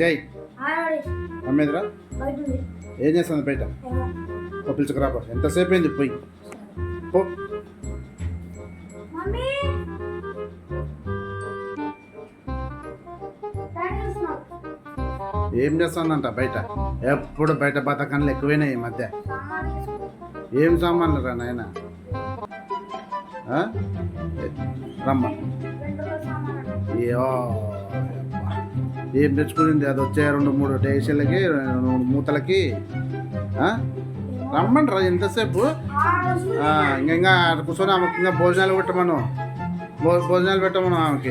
జై అమ్మేదిరా ఏం చేస్తుంది బయట ఏమో. ఓ పిలుచుకురా పో. ఎంతసేపు అయింది పోయి పో. ఏం చేస్తానంట బయట ఎప్పుడు బయట బతకన్లు ఎక్కువైనాయి ఈ మధ్య. ఏం సామాన్లు రా నాయన రమ్మ. అయ్యో. ఏం తెచ్చుకునింది? అది వచ్చే రెండు మూడు టేషన్లకి రెండు మూడు మూతలకి. ఆ? ఏమో. రమ్మండి రా ఎంతసేపు ఇంకా ఇంకా కూర్చొని ఆమెకి ఇంకా భోజనాలు పెట్టమను. భో- భోజనాలు పెట్టమను ఆమెకి.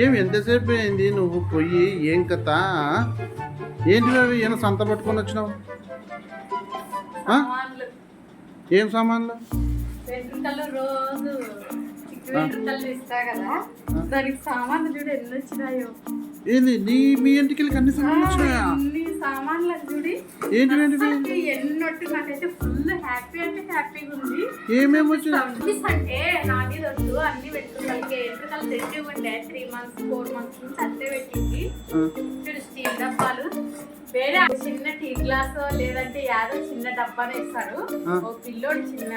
ఏం ఎంతసేపు అయింది నువ్వు పోయి? ఏం కథ? ఏంటి అవి ఏమైనా సంత పట్టుకొని వచ్చినావు? ఏం సామాన్లు? ఏంది? నీ మీ ఇంటికి అన్ని సామాన్లు వచ్చినాయా ఏంటి ఎన్నొట్టు నాకైతే ఫుల్ హ్యాపీ అంటే హ్యాపీగా ఉంది. ఏమేమి సర్వీస్ అంటే నాది వద్దు అన్ని తెచ్చి ఉండే త్రీ మంత్స్ ఫోర్ మంత్స్ నుంచి పెట్టింది. చూడు స్టీల్ డబ్బాలు. వేరే చిన్న టీ గ్లాస్ లేదంటే యాదో చిన్న డబ్బానే ఇస్తారు. ఓ పిల్లోడు చిన్న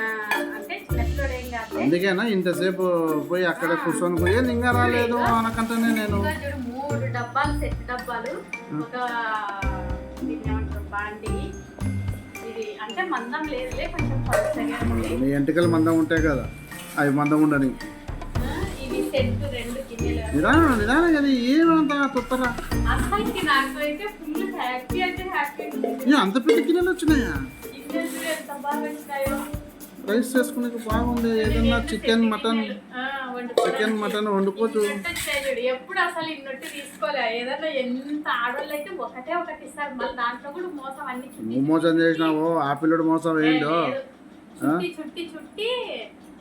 అంటే చిన్న పిల్లోడు ఏం కాదు. అందుకేనా? ఇంతసేపు పోయి అక్కడ కూర్చొని పోయి ఇంకా రాలేదు అనకంటేనే నేను. మూడు డబ్బాలు సెట్ డబ్బాలు. ఒక బాండి. అంటే మందం లేదులే కొంచెం పలుచగా ఉంది నీ ఎంటికలు మందం ఉంటాయి కదా అవి మందం ఉండని. ఆ, ఇది సెట్ రెండు గిన్నెలు. నిదానం నిదానం కదా ఏమంత తొత్తరా? అసలుకి నాకు అయితే ఫుల్ హ్యాపీ అంటే హ్యాపీ ఉంది. ఏ, అంత పెద్ద గిన్నెలు వచ్చినాయా? గిన్నెలు చూడు ఎంత బాగా వచ్చినాయో. రైస్ చేసుకునే బాగుంది ఏదన్నా చికెన్ మటన్ ఆ. చికెన్ మటన్ వండుకోవచ్చు. ఎప్పుడు అసలు ఇన్నట్టు తీసుకోలే. ఏదైనా ఎంత ఆడవాళ్ళు అయితే ఒకటే ఒకటి ఇస్తారు. మళ్ళీ దాంట్లో కూడా మోసం అన్ని నువ్వు మోసం చేసినావు ఆ పిల్లడు మోసం ఏంటో. చుట్టి చుట్టి చుట్టి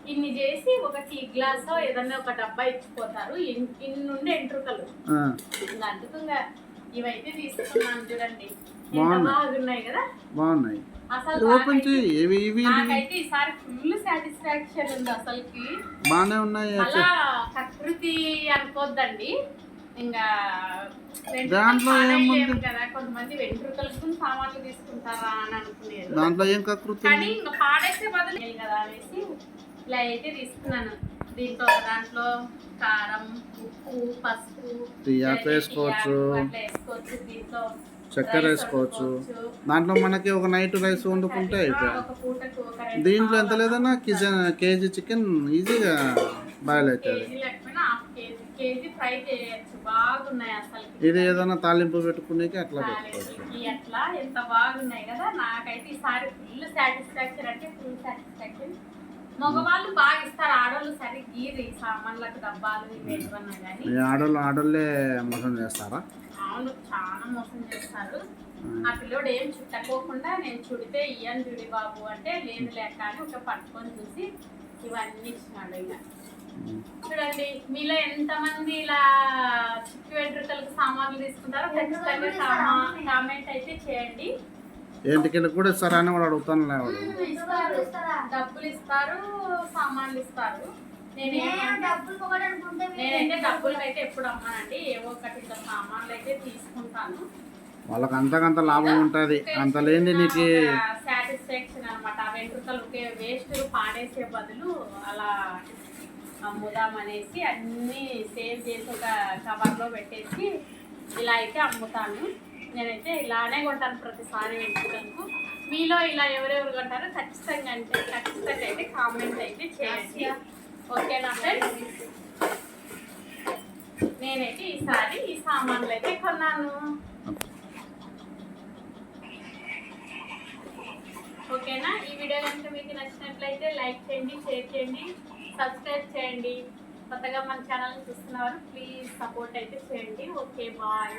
ఇన్ని చేసి ఒక టీ గ్లాస్ ఏదన్నా ఒక డబ్బా ఇచ్చిపోతారు. ఇన్- ఇన్ని ఉండే ఎంట్రుకలు అందుకుంగా ఇవైతే తీసుకున్నాను చూడండి. బాగున్నాయి. ఓపెన్ చేయి ఏవి ఇవి నాకైతే ఈసారి ఫుల్ సాటిస్ఫాక్షన్ ఉంది అసలుకి. బాగానే ఉన్నాయి అలా ప్రకృతి అనుకోద్దండి. ఇంకా దాంట్లో ఏముంది? కదా కొంతమంది వెంట్రుకలకు సామాన్లు తీసుకుంటారా అని అనుకునేది. దాంట్లో ఏం కకృతి కానీ ఇంకా పాడేసే బదులు కదా అనేసి ఇలా అయితే తీసుకున్నాను. దీంతో ఒక దాంట్లో కారం ఉప్పు పసుపు వేసుకోవచ్చు. దీంట్లో చక్కెర వేసుకోవచ్చు. దాంట్లో మనకి ఒక నైట్ రైస్ వండుకుంటే ఆ, అయిపోయాయి దీంట్లో ఎంత లేదన్నా కిచెన్ కేజీ చికెన్ ఈజీగా బాయిల్ అవుతుంది ఇది ఏదైనా తాలింపు పెట్టుకునేకి అట్లా పెట్టుకోవచ్చు. అట్లా ఎంత బాగున్నాయి కదా నాకైతే ఈసారి ఫుల్ సాటిస్ఫాక్షన్ అంటే ఫుల్ సాటిస్ఫాక్షన్ మగవాళ్ళు బాగా ఇస్తారు. ఆడవాళ్ళు సరి గీరు సామాన్లకు డబ్బాలు ఏమన్నా కానీ ఈ ఆడోళ్ళు మోసం చేస్తారా? అవును చాలా మోసం చేస్తారు. ఆ. పిల్లోడు ఏం చుట్టకోకుండా నేను చుడితే ఇయ్యను చుడి బాబు అంటే లేదు లేక అని ఒక పట్టుకొని చూసి ఇవన్నీ ఇచ్చినాడు ఇక చూడండి మీలో ఎంతమంది ఇలా చుట్టు వెంట్రుకలకు సామాన్లు తీసుకుంటారో ఖచ్చితంగా కామా- కామెంట్ అయితే చేయండి. ఏంటికి కూడా ఇస్తారా అని వాడు అడుగుతాను? డబ్బులు ఇస్తారు సామాన్లు ఇస్తారు నేనైతే డబ్బులు అయితే ఎప్పుడు అమ్మానండి. ఏవో ఒకటి సామాన్లు అయితే తీసుకుంటాను. వాళ్ళకి అంతకంత లాభం ఉంటుంది. అంత లేని నీకు సాటిస్ఫాక్షన్ అనమాట ఆ వెంట్రుకలు వేస్ట్ పాడేసే బదులు అలా అమ్ముదాం అనేసి అన్నీ సేవ్ చేసి ఒక కవర్లో పెట్టేసి ఇలా అయితే అమ్ముతాను. నేనైతే ఇలానే కొంటాను ప్రతిసారి వెంట్రుకలకు మీలో ఇలా ఎవరెవరు కొంటారో ఖచ్చితంగా అంటే ఖచ్చితంగా అయితే కామెంట్ అయితే చేయండి. ఓకేనా ఫ్రెండ్స్ నేనైతే ఈసారి ఈ సామాన్లు అయితే కొన్నాను. ఓకేనా? ఈ వీడియో కనుక మీకు నచ్చినట్లయితే లైక్ చేయండి షేర్ చేయండి సబ్స్క్రైబ్ చేయండి. కొత్తగా మన ఛానల్ చూస్తున్నవారు ప్లీజ్ సపోర్ట్ అయితే చేయండి. Okay bye.